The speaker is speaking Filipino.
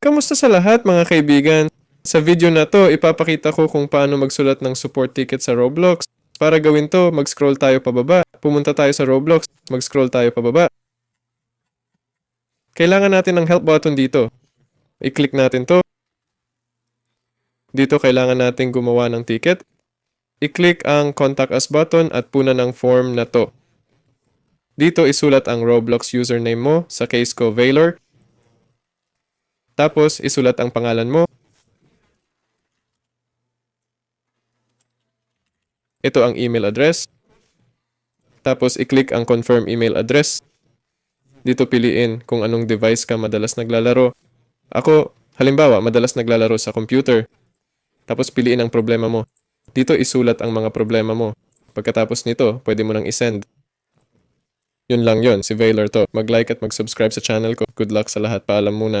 Kamusta sa lahat mga kaibigan? Sa video na to, ipapakita ko kung paano magsulat ng support ticket sa Roblox. Para gawin to, mag-scroll tayo pababa. Pumunta tayo sa Roblox, mag-scroll tayo pababa. Kailangan natin ng help button dito. I-click natin to. Dito kailangan natin gumawa ng ticket. I-click ang contact us button at puna ng form na to. Dito isulat ang Roblox username mo, sa case ko Valor. Tapos isulat ang pangalan mo. Ito ang email address. Tapos i-click ang confirm email address. Dito piliin kung anong device ka madalas naglalaro. Ako, halimbawa, madalas naglalaro sa computer. Tapos piliin ang problema mo. Dito isulat ang mga problema mo. Pagkatapos nito, pwede mo nang isend. Yun lang yun, si Valor to. Mag-like at mag-subscribe sa channel ko. Good luck sa lahat. Paalam muna.